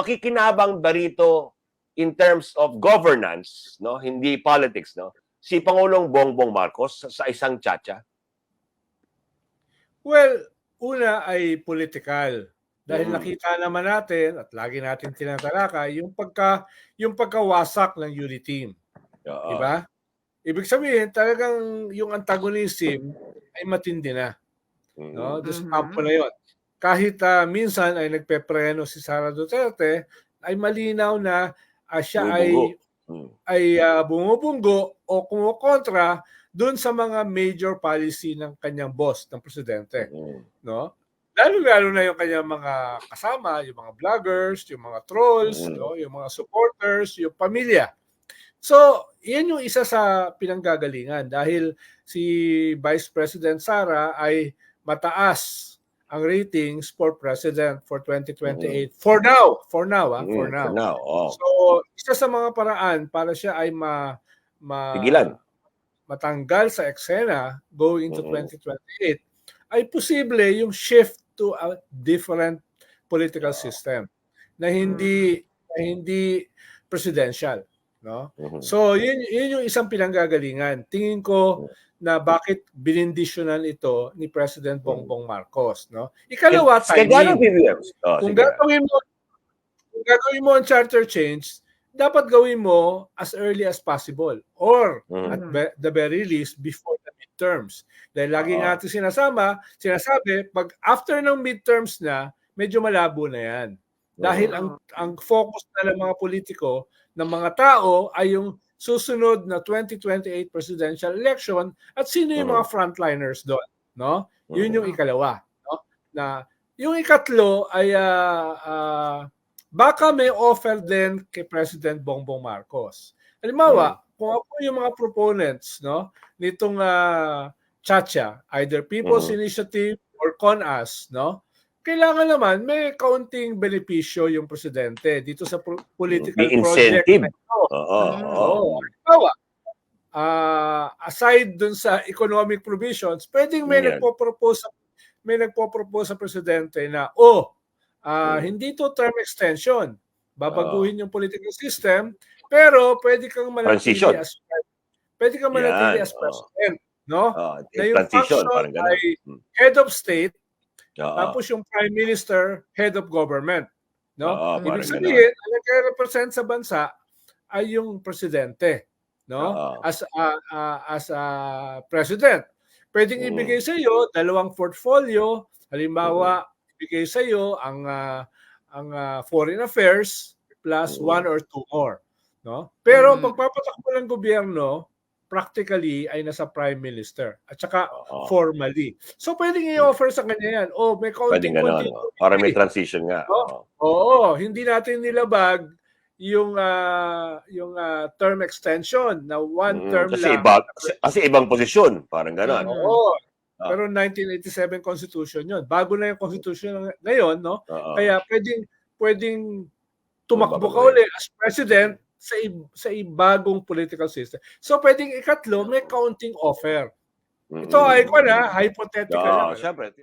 makikinabang ba rito in terms of governance, no? Hindi politics, no? Si Pangulong Bongbong Marcos sa, sa isang tsatsya. Well, una ay political. Dahil Mhm. nakita naman natin at lagi natin tinatalakay yung pagka yung pagkawasak ng unity team, Oo. di ba? Ibig sabihin talagang yung antagonism ay matindi na, Mhm. no? Doon sa Mhm. kampo na 'yon. Kahit ah, minsan ay nagpepreno si Sara Duterte, ay malinaw na ah, siya ay Bumubugo. Mm. ay ah, bumubunggo o kumukontra doon sa mga major policy ng kanyang boss, ng presidente Mm. no? Lalo-lalo na yung kanyang mga kasama, yung mga vloggers, yung mga trolls, Mm. no? yung mga supporters, yung pamilya. So, yan yung isa sa pinanggagalingan dahil si Vice President Sara ay mataas ang ratings for president for 2028. For now, for now, ah, Mm, for now. For now, oh. So, isa sa mga paraan para siya ay ma, ma Pigilan. matanggal sa eksena going into Mhm. 2028 ay posible yung shift to a different political system na hindi na hindi presidential no Mhm. so yun yun yung isang pinanggagalingan tingin ko na bakit binindisyonan ito ni President Bongbong Marcos no ikalawa Kaya timing BBM? Oh, kung gagawin mo kung gagawin mo ang charter change dapat gawin mo as early as possible or Mhm. at be- the very least before the midterms. Dahil lagi Oo. natin sinasama, sinasabi, pag after ng midterms na, medyo malabo na yan. Dahil ang ang focus na ng mga politiko, ng mga tao ay yung susunod na 2028 presidential election at sino yung mga frontliners doon, no? Yun yung Mhm. ikalawa, no? Na yung ikatlo ay ah, ah, baka may offer din kay President Bongbong Marcos. Halimbawa, kung ako yung mga proponents, no, nitong ah, Chacha, either People's Mhm. Initiative or CONAS, no? Kailangan naman may kaunting benepisyo yung presidente dito sa political May project incentive. na ito. Oo, oo. Halimbawa, ah, aside dun sa economic provisions, pwedeng may Yan. nagpo-propose may nagpo-propose sa presidente na oh, ah, Mm. hindi to term extension. Babaguhin yung political system, pero pwede kang manatili Transition. as pwede kang manatili Yan, as president, no? Oh, Na yung transition, function ay Mm. head of state, Oo. tapos yung prime minister, head of government, no? Oo, Ibig parang sabihin, ang nagre-represent sa bansa ay yung presidente, no? Oo. As a a- as a president. Pwedeng Mm. ibigay sa iyo dalawang portfolio, halimbawa, ibigay sa iyo ang ah, ang ah, foreign affairs plus Mm. one or two more, no? Pero Mm. pagpapatakbo ng gobyerno practically ay nasa prime minister at saka Oo. formally. So pwedeng i-offer sa kanya yan. Oh, may Pwedeng gano'n. konting oh. Para may transition nga. Oo. Oo. Oo, hindi natin nilabag yung ah, yung ah, term extension na one Mm, term kasi lang. iba kasi, kasi ibang posisyon, parang gano'n. Mm. Oo. Ah. Pero 1987 constitution 'yon. Bago na yung constitution ng- ngayon, no? Oo. Kaya pwedeng pwedeng tumakbo ka Magbabago. uli as president sa sa ibagong political system. So pwedeng ikatlo may counting offer. Ito ay ko na hypothetical Oo, lang. ano? syempre.